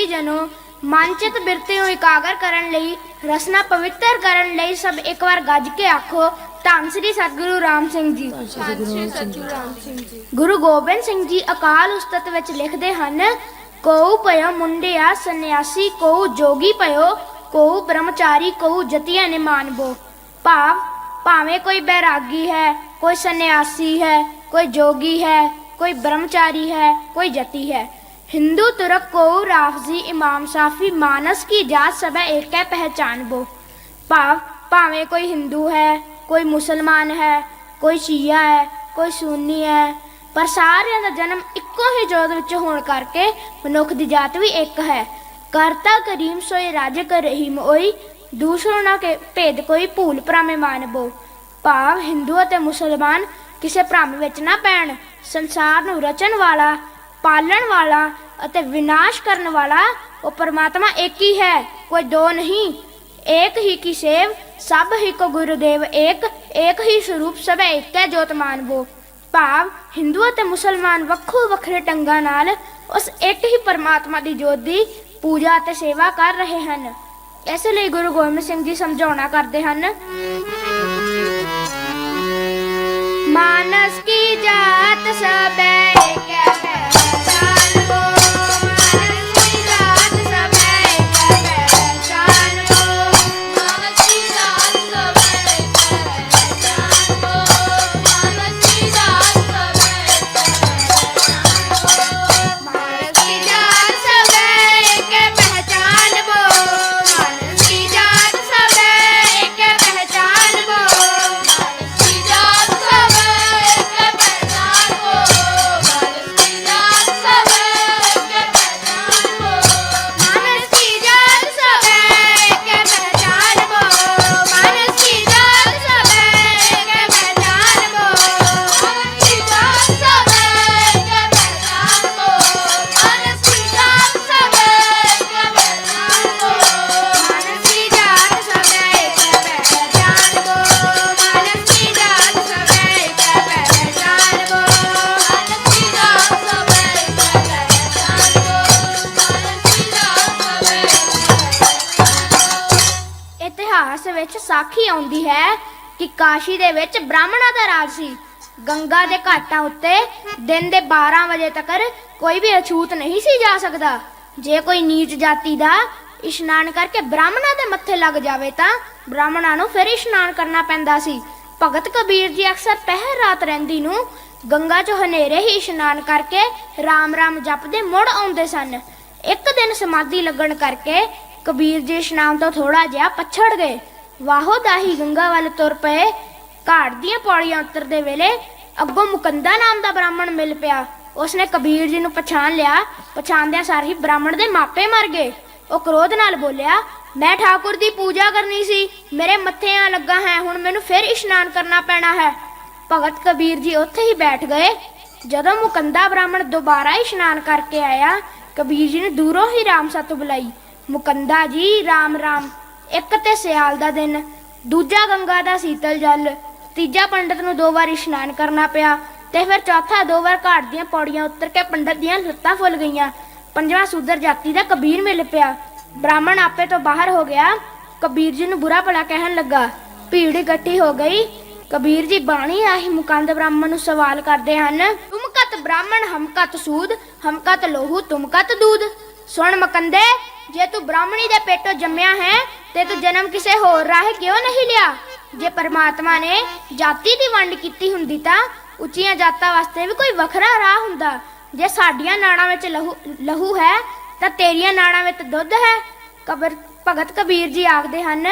ਸੰਗੀ ਜਨੋ ਮਨਚਿਤ ਬਿਰਤੇ ਨੂੰ ਇਕਾਗਰ ਕਰਨ ਲਈ ਰਸਨਾ ਪਵਿੱਤਰ ਕਰਨ ਲਈ ਸਭ ਇੱਕ ਵਾਰ ਗੱਜ ਕੇ ਆਖੋ ਧੰਨ ਸ੍ਰੀ ਸਤਿਗੁਰੂ ਰਾਮ ਸਿੰਘ ਜੀ। ਗੁਰੂ ਗੋਬਿੰਦ ਸਿੰਘ ਜੀ ਅਕਾਲ ਉਸਤਤ ਵਿੱਚ ਲਿਖਦੇ ਹਨ ਕੋਉ ਭਇਓ ਮੁੰਡਿਆ ਸੰਨਿਆਸੀ ਕੋਉ ਜੋਗੀ ਭਇਓ ਕੋਉ ਬ੍ਰਹਮਚਾਰੀ ਕੋਉ ਜਤੀਆ ਨੇ ਮਾਨਬੋ ਭਾਵ ਭਾਵੇਂ ਕੋਈ ਬੈਰਾਗੀ ਹੈ ਕੋਈ ਸੰਨਿਆਸੀ ਹੈ ਕੋਈ ਜੋਗੀ ਹੈ ਕੋਈ ਬ੍ਰਹਮਚਾਰੀ ਹੈ ਕੋਈ ਜਤੀ ਹੈ। ਹਿੰਦੂ ਤੁਰਕ ਕੋਉ ਰਾਫਜ਼ੀ ਇਮਾਮ ਸਾਫੀ ਮਾਨਸ ਕੀ ਜਾਤ ਸਭੈ ਏਕੈ ਪਹਿਚਾਨਬੋ ਭਾਵ ਭਾਵੇਂ ਕੋਈ ਹਿੰਦੂ ਹੈ, ਕੋਈ ਮੁਸਲਮਾਨ ਹੈ, ਕੋਈ ਸ਼ੀਆ ਹੈ, ਕੋਈ ਸੁੰਨੀ ਹੈ, ਪਰ ਸਾਰਿਆਂ ਦਾ ਜਨਮ ਇੱਕੋ ਹੀ ਜੋਤ ਵਿੱਚ ਹੋਣ ਕਰਕੇ ਮਨੁੱਖ ਦੀ ਜਾਤ ਵੀ ਇੱਕ ਹੈ। ਕਰਤਾ ਕਰੀਮ ਸੋਏ ਰਾਜਕ ਰਹੀਮ ਓਈ, ਦੂਸਰੋਂ ਨਾ ਕੇ ਭੇਦ ਕੋਈ ਭੂਲ ਭਰਾਮੇ ਮਾਨਬੋ ਭਾਵ ਹਿੰਦੂ ਅਤੇ ਮੁਸਲਮਾਨ ਕਿਸੇ ਭ੍ਰਮ ਵਿੱਚ ਨਾ ਪੈਣ, ਸੰਸਾਰ ਨੂੰ ਰਚਣ ਵਾਲਾ ਪਾਲਣ ਵਾਲਾ ਅਤੇ ਵਿਨਾਸ਼ ਕਰਨ ਵਾਲਾ, ਉਹ ਪਰਮਾਤਮਾ ਇੱਕ ਹੀ ਹੈ, ਕੋਈ ਦੋ ਨਹੀਂ। ਏਕ ਹੀ ਕੀ ਸੇਵ, ਸਭ ਹੀ ਕੋ ਗੁਰੂਦੇਵ ਏਕ ਏਕ ਹੀ ਸਰੂਪ ਸਭ ਏਕੈ ਜੋਤ ਮਾਨਵੋ ਭਾਵ, ਹਿੰਦੂ ਅਤੇ ਮੁਸਲਮਾਨ ਵੱਖੋ ਵੱਖਰੇ ਟੰਗਾਂ ਨਾਲ ਉਸ ਇੱਕ ਹੀ ਪਰਮਾਤਮਾ ਦੀ ਜੋਤ ਦੀ ਪੂਜਾ ਅਤੇ ਸੇਵਾ ਕਰ ਰਹੇ ਹਨ। ਇਸ ਲਈ ਗੁਰੂ ਗੋਬਿੰਦ ਸਿੰਘ ਜੀ ਸਮਝਾਉਣਾ ਕਰਦੇ ਹਨ, ਮਾਨਸ ਕੀ ਜਾਤ ਸਬੈ ਏਕੈ ਸਾਖੀ ਆਉਂਦੀ ਹੈ ਕਿ ਕਾਸ਼ੀ ਦੇ ਵਿੱਚ ਬ੍ਰਾਹਮਣਾਂ ਦਾ ਰਾਜ ਸੀ। ਗੰਗਾ ਦੇ ਘਾਟਾਂ ਉੱਤੇ ਦਿਨ ਦੇ 12 ਵਜੇ ਤੱਕ ਕੋਈ ਵੀ ਅਛੂਤ ਨਹੀਂ ਸੀ ਜਾ ਸਕਦਾ। ਜੇ ਕੋਈ ਨੀਚ ਜਾਤੀ ਦਾ ਇਸ਼ਨਾਨ ਕਰਕੇ ਬ੍ਰਾਹਮਣਾਂ ਦੇ ਮੱਥੇ ਲੱਗ ਜਾਵੇ ਤਾਂ ਬ੍ਰਾਹਮਣਾਂ ਨੂੰ ਫਿਰ ਇਸ਼ਨਾਨ ਕਰਨਾ ਪੈਂਦਾ ਸੀ। ਭਗਤ ਕਬੀਰ ਜੀ ਅਕਸਰ ਪਹਿਰ ਰਾਤ ਰਹਿੰਦੀ ਨੂੰ ਗੰਗਾ 'ਚ ਹਨੇਰੇ ਹੀ ਇਸ਼ਨਾਨ ਕਰਕੇ ਰਾਮ ਰਾਮ ਜਪਦੇ ਮੁੜ ਆਉਂਦੇ ਸਨ। ਇੱਕ ਦਿਨ ਸਮਾਧੀ ਲੱਗਣ ਕਰਕੇ ਕਬੀਰ ਜੀ ਇਸ਼ਨਾਨ ਤੋਂ ਥੋੜਾ ਜਿਹਾ ਪਛੜ ਗਏ। ਵਾਹੋ ਦਾਹੀ ਗੰਗਾ ਵੱਲ ਤੁਰ ਪਏ। ਘਾਟ ਦੀਆਂ ਪੌੜੀਆਂ ਉਤਰਦੇ ਵੇਲੇ ਅੱਗੋਂ ਮੁਕੰਦਾ ਨਾਮ ਦਾ ਬ੍ਰਾਹਮਣ ਮਿਲ ਪਿਆ। ਉਸਨੇ ਕਬੀਰ ਜੀ ਨੂੰ ਪਛਾਣ ਲਿਆ। ਪਛਾਣਦਿਆਂ ਸਾਰ ਹੀ ਬ੍ਰਾਹਮਣ ਦੇ ਮਾਪੇ ਮਰ ਗਏ। ਉਹ ਕ੍ਰੋਧ ਨਾਲ ਬੋਲਿਆ, ਮੈਂ ਠਾਕੁਰ ਦੀ ਪੂਜਾ ਕਰਨੀ ਸੀ। ਮੇਰੇ ਮੱਥੇ ਆ ਲੱਗਾ ਹੈ, ਹੁਣ ਮੈਨੂੰ ਫਿਰ ਇਸ਼ਨਾਨ ਕਰਨਾ ਪੈਣਾ ਹੈ। ਭਗਤ ਕਬੀਰ ਜੀ ਉੱਥੇ ਹੀ ਬੈਠ ਗਏ। ਜਦੋਂ ਮੁਕੰਦਾ ਬ੍ਰਾਹਮਣ ਦੁਬਾਰਾ ਇਸ਼ਨਾਨ ਕਰਕੇ ਆਇਆ, ਕਬੀਰ ਜੀ ਨੇ ਦੂਰੋਂ ਹੀ ਰਾਮ ਸਤਿ ਬੁਲਾਈ। ਮੁਕੰਦਾ ਜੀ, ਰਾਮ ਰਾਮ। ਇੱਕ ਤੇ ਸਿਆਲ ਦਾ ਦਿਨ, ਦੂਜਾ ਗੰਗਾ ਦਾ ਸੀਤਲ ਜਲ, ਤੀਜਾ ਪੰਡਤ ਨੂੰ ਦੋ ਵਾਰ ਇਸ਼ਨਾਨ ਕਰਨਾ ਪਿਆ ਤੇ ਫਿਰ ਚੌਥਾ ਦੋ ਵਾਰ ਘਾਟ ਦੀਆਂ ਪੌੜੀਆਂ ਉਤਰ ਕੇ ਪੰਡਤ ਦੀਆਂ ਲੱਤਾਂ ਫੁੱਲ ਗਈਆਂ। ਪੰਜਵਾਂ ਸੂਦਰ ਜਾਤੀ ਦਾ ਕਬੀਰ ਮਿਲ ਪਿਆ। ਬ੍ਰਾਹਮਣ ਆਪੇ ਤੋਂ ਬਾਹਰ ਹੋ ਗਿਆ। ਕਬੀਰ ਜੀ ਨੂੰ ਬੁਰਾ ਭਲਾ ਕਹਿਣ ਲੱਗਾ। ਭੀੜ ਇਕੱਠੀ ਹੋ ਗਈ। ਕਬੀਰ ਜੀ ਬਾਣੀ ਆਹੀ ਮੁਕੰਦ ਬ੍ਰਾਹਮਣ ਨੂੰ ਸਵਾਲ ਕਰਦੇ ਹਨ, ਤੁਮ ਕਤ ਬ੍ਰਾਹਮਣ, ਹਮ ਕਤ ਸੂਦ, ਹਮ ਕਤ ਲੋਹੂ, ਤੁਮ ਕਤ ਦੂਧ ਸੁਣ ਮਕੰਦੇ, ਜੇ ਤੂੰ ਬ੍ਰਾਹਮਣੀ ਦੇ ਪੇਟੋਂ ਜੰਮਿਆ ਹੈ ਤੇ ਤੂੰ ਜਨਮ ਕਿਸੇ ਹੋਰ ਰਾਹੇ ਕਿਉਂ ਨਹੀਂ ਲਿਆ? ਜੇ ਪਰਮਾਤਮਾ ਨੇ ਜਾਤੀ ਦੀ ਵੰਡ ਕੀਤੀ ਹੁੰਦੀ ਤਾਂ ਉੱਚੀਆਂ ਜਾਤਾਂ ਵਾਸਤੇ ਵੀ ਕੋਈ ਵੱਖਰਾ ਰਾਹ ਹੁੰਦਾ। ਜੇ ਸਾਡੀਆਂ ਨਾੜਾਂ ਵਿੱਚ ਲਹੂ ਲਹੂ ਹੈ, ਤਾਂ ਤੇਰੀਆਂ ਨਾੜਾਂ ਵਿੱਚ ਦੁੱਧ ਹੈ। ਕਬਰ, ਭਗਤ ਕਬੀਰ ਜੀ ਆਖਦੇ ਹਨ,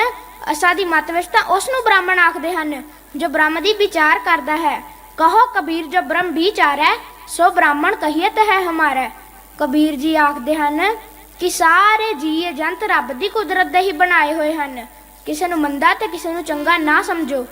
ਅਸਾਂ ਦੀ ਮਤ ਵਿੱਚ ਤਾਂ ਉਸ ਨੂੰ ਬ੍ਰਾਹਮਣ ਆਖਦੇ ਹਨ, ਜੋ ਬ੍ਰਹਮ ਦੀ ਵਿਚਾਰ ਕਰਦਾ ਹੈ। ਕਹੋ ਕਬੀਰ, ਜੋ ਬ੍ਰਹਮ ਵਿਚਾਰ ਹੈ, ਸੋ ਬ੍ਰਾਹਮਣ ਕਹੀਤ ਹੈ ਹਮਾਰਾ। ਕਬੀਰ ਜੀ ਆਖਦੇ ਹਨ ਕਿ ਸਾਰੇ ਜੀਵ ਜੰਤ ਰੱਬ ਦੀ ਕੁਦਰਤ ਦੇ ਹੀ ਬਣਾਏ ਹੋਏ ਹਨ। ਕਿਸੇ ਨੂੰ ਮੰਦਾ ਤੇ ਕਿਸੇ ਨੂੰ ਚੰਗਾ ਨਾ ਸਮਝੋ।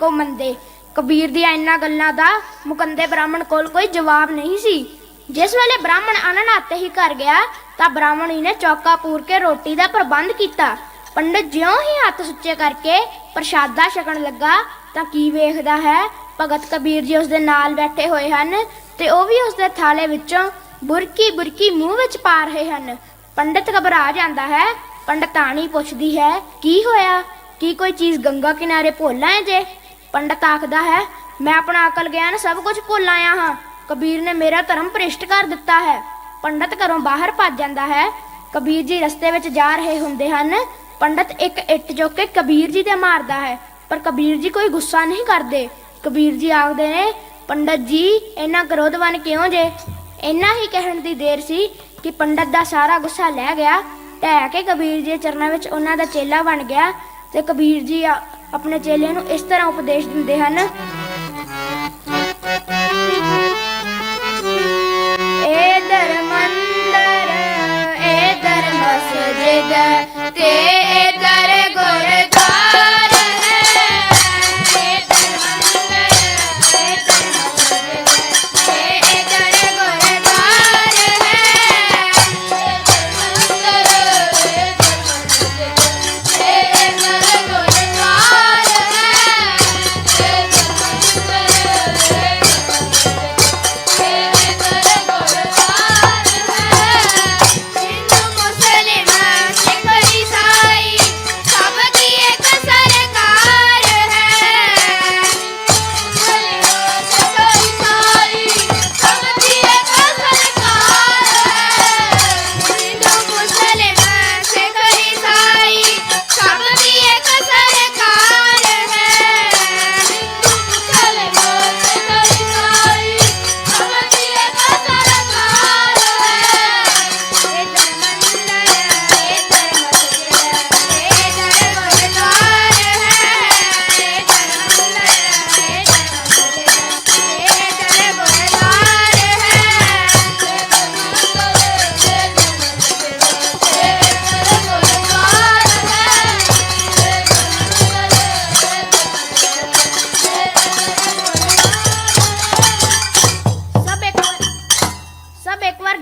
ਕੋ ਮੰਦੇ। ਕਬੀਰ ਦੀਆਂ ਇਹਨਾਂ ਗੱਲਾਂ ਦਾ ਮੁਕੰਦੇ ਬ੍ਰਾਹਮਣ ਕੋਲ ਕੋਈ ਜਵਾਬ ਨਹੀਂ ਸੀ। ਜਿਸ ਵੇਲੇ ਬ੍ਰਾਹਮਣ ਅਨਨਾਤੇ ਹੀ ਘਰ ਗਿਆ, ਤਾਂ ਬ੍ਰਾਹਮਣੀ ਨੇ ਚੌਕਾ ਪੂਰ ਕੇ ਰੋਟੀ ਦਾ ਪ੍ਰਬੰਧ ਕੀਤਾ। ਪੰਡਤ ਜਿਉਂ ਹੀ ਹੱਥ ਸੁੱਚੇ ਕਰਕੇ ਪ੍ਰਸ਼ਾਦਾ ਛਕਣ ਲੱਗਾ, ਤਾਂ ਕੀ ਵੇਖਦਾ ਹੈ? ਭਗਤ ਕਬੀਰ ਜੀ ਉਸ ਦੇ ਨਾਲ ਬੈਠੇ ਹੋਏ ਹਨ ਤੇ ਉਹ ਵੀ ਉਸ ਦੇ ਥਾਲੇ ਵਿੱਚੋਂ ਬੁਰਕੀ ਬੁਰਕੀ ਮੂੰਹ ਵਿੱਚ ਪਾ ਰਹੇ ਹਨ। ਪੰਡਤ ਘਬਰਾ ਜਾਂਦਾ ਹੈ। ਪੰਡਤਾਣੀ ਪੁੱਛਦੀ ਹੈ, ਕੀ ਹੋਇਆ? ਕੀ ਕੋਈ ਚੀਜ਼ ਗੰਗਾ ਕਿਨਾਰੇ ਭੁੱਲ ਆਏ ਜੇ? ਪੰਡਤ ਆਖਦਾ ਹੈ, ਮੈਂ ਆਪਣਾ ਅਕਲ ਗਿਆਨ ਸਭ ਕੁਝ ਭੁੱਲ ਆਇਆ ਹਾਂ। ਕਬੀਰ ਨੇ ਮੇਰਾ ਧਰਮ ਭ੍ਰਿਸ਼ਟ ਕਰ ਦਿੱਤਾ ਹੈ। ਪੰਡਤ ਘਰੋਂ ਬਾਹਰ ਭੱਜ ਜਾਂਦਾ ਹੈ। ਕਬੀਰ ਜੀ ਰਸਤੇ ਵਿੱਚ ਜਾ ਰਹੇ ਹੁੰਦੇ ਹਨ। ਪੰਡਤ ਇੱਕ ਇੱਟ ਚੁੱਕ ਕੇ ਕਬੀਰ ਜੀ ਤੇ ਮਾਰਦਾ ਹੈ, ਪਰ ਕਬੀਰ ਜੀ ਕੋਈ ਗੁੱਸਾ ਨਹੀਂ ਕਰਦੇ। ਕਬੀਰ ਜੀ ਆਖਦੇ ਨੇ, ਪੰਡਤ ਜੀ ਇੰਨਾ ਕ੍ਰੋਧਵਾਨ ਕਿਉਂ ਜੇ? ਇੰਨਾ ਹੀ ਕਹਿਣ ਦੀ ਦੇਰ ਸੀ ਕਿ ਪੰਡਤ ਦਾ ਸਾਰਾ ਗੁੱਸਾ ਲੈ ਗਿਆ। ਢਹਿ ਕੇ ਕਬੀਰ ਜੀ ਦੇ ਚਰਨਾਂ ਵਿੱਚ ਉਹਨਾਂ ਦਾ ਚੇਲਾ ਬਣ ਗਿਆ। ਤੇ ਕਬੀਰ ਜੀ ਆਪਣੇ ਚੇਲਿਆਂ ਨੂੰ ਇਸ ਤਰ੍ਹਾਂ ਉਪਦੇਸ਼ ਦਿੰਦੇ ਹਨ। ਏ ਦਰਮੰਦਰ ਏ ਦਰ ਤੇ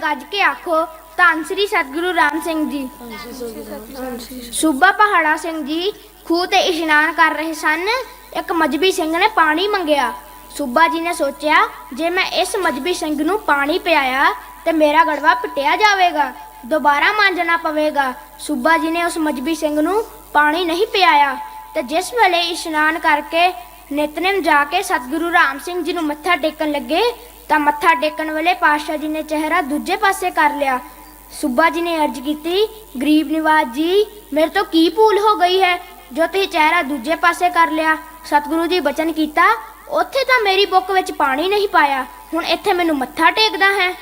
ਗੱਜ ਕੇ ਆਖੋ, ਧੰਨ ਸ੍ਰੀ ਸਤਿਗੁਰੂ ਰਾਮ ਸਿੰਘ ਜੀ। ਸੂਬਾ ਪਹਾੜਾ ਸਿੰਘ ਜੀ, ਖੂਹ ਤੇ ਇਸ਼ਨਾਨ ਕਰ ਰਹੇ ਸਨ। ਇੱਕ ਮਜਬੀ ਸਿੰਘ ਨੇ ਪਾਣੀ ਮੰਗਿਆ। ਸੂਬਾ ਜੀ ਨੇ ਸੋਚਿਆ, ਜੇ ਮੈਂ ਇਸ ਮਜਬੀ ਸਿੰਘ ਨੂੰ ਪਾਣੀ ਪਿਆਇਆ, ਤੇ ਮੇਰਾ ਗੜਵਾ ਪਟਿਆ ਜਾਵੇਗਾ, ਦੁਬਾਰਾ ਮਾਂਜਣਾ ਪਵੇਗਾ। ਸੂਬਾ ਜੀ ਨੇ ਉਸ ਮਜਬੀ ਸਿੰਘ ਨੂੰ ਪਾਣੀ ਨਹੀਂ ਪਿਆਇਆ। ਤੇ ਜਿਸ ਵੇਲੇ ਇਸ਼ਨਾਨ ਕਰਕੇ ਨਿਤਨੇਮ ਜਾ ਕੇ ਸਤਿਗੁਰੂ ਰਾਮ ਸਿੰਘ ਜੀ ਨੂੰ ਮੱਥਾ ਟੇਕਣ ਲੱਗੇ ਤਾਂ ਮੱਥਾ ਟੇਕਣ ਵੇਲੇ ਪਾਤਸ਼ਾਹ ਜੀ ਨੇ ਚਿਹਰਾ ਦੂਜੇ ਪਾਸੇ ਕਰ ਲਿਆ। ਸੁੱਬਾ ਜੀ ਨੇ ਅਰਜ਼ ਕੀਤੀ, ਗਰੀਬ ਨਿਵਾਜ ਜੀ, ਮੇਰੇ ਤੋਂ ਕੀ ਭੂਲ ਹੋ ਗਈ ਹੈ? ਜੋ ਤੁਸੀਂ ਚਿਹਰਾ ਦੂਜੇ ਪਾਸੇ ਕਰ ਲਿਆ, ਸਤਿਗੁਰੂ ਜੀ ਬਚਨ ਕੀਤਾ, ਉੱਥੇ ਤਾਂ ਮੇਰੀ ਬੁੱਕ ਵਿੱਚ ਪਾਣੀ ਨਹੀਂ ਪਾਇਆ। ਹੁਣ ਇੱਥੇ ਮੈਨੂੰ ਮੱਥਾ ਟੇਕਦਾ ਹੈ।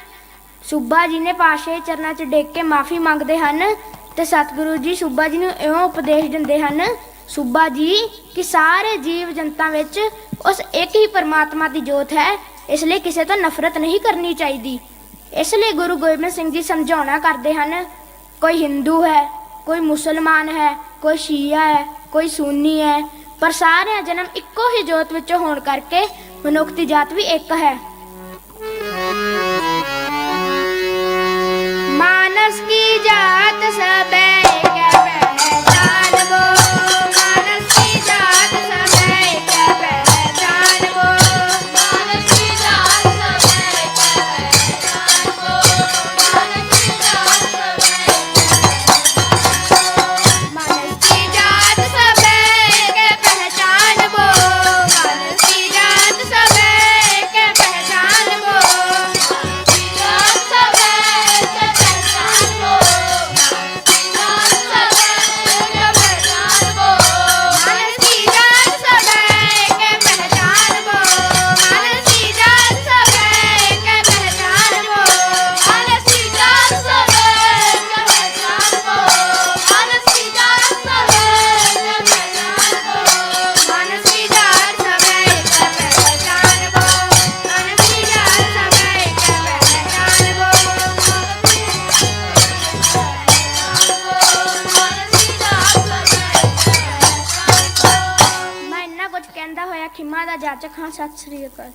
ਸੁੱਬਾ ਜੀ ਨੇ ਪਾਸ਼ੇ ਚਰਨਾਂ 'ਚ ਡੇਕ ਕੇ ਮਾਫੀ ਮੰਗਦੇ ਹਨ ਤੇ ਸਤਿਗੁਰੂ ਜੀ ਸੁੱਬਾ ਜੀ ਨੂੰ ਇਉਂ ਉਪਦੇਸ਼ ਦਿੰਦੇ ਹਨ, ਸੁੱਬਾ ਜੀ, ਕਿ ਸਾਰੇ ਜੀਵ ਜਨਤਾ ਵਿੱਚ ਉਸ ਇੱਕ ਹੀ ਪਰਮਾਤਮਾ ਦੀ ਜੋਤ ਹੈ ਇਸ ਲਈ ਕਿਸੇ ਤੋਂ ਨਫ਼ਰਤ ਨਹੀਂ ਕਰਨੀ ਚਾਹੀਦੀ। ਇਸ ਲਈ ਗੁਰੂ ਗੋਬਿੰਦ ਸਿੰਘ ਜੀ ਸਮਝਾਉਣਾ ਕਰਦੇ ਹਨ, ਕੋਈ ਹਿੰਦੂ ਹੈ, ਕੋਈ ਮੁਸਲਮਾਨ ਹੈ, ਕੋਈ ਸ਼ੀਆ ਹੈ, ਕੋਈ ਸੁੰਨੀ ਹੈ, ਪਰ ਸਾਰਿਆਂ ਜਨਮ ਇੱਕੋ ਹੀ ਜੋਤ ਵਿੱਚੋਂ ਹੋਣ ਕਰਕੇ ਮਨੁੱਖ ਦੀ ਜਾਤ ਵੀ ਇੱਕ ਹੈ। ਸਤਿ ਸ੍ਰੀ ਅਕਾਲ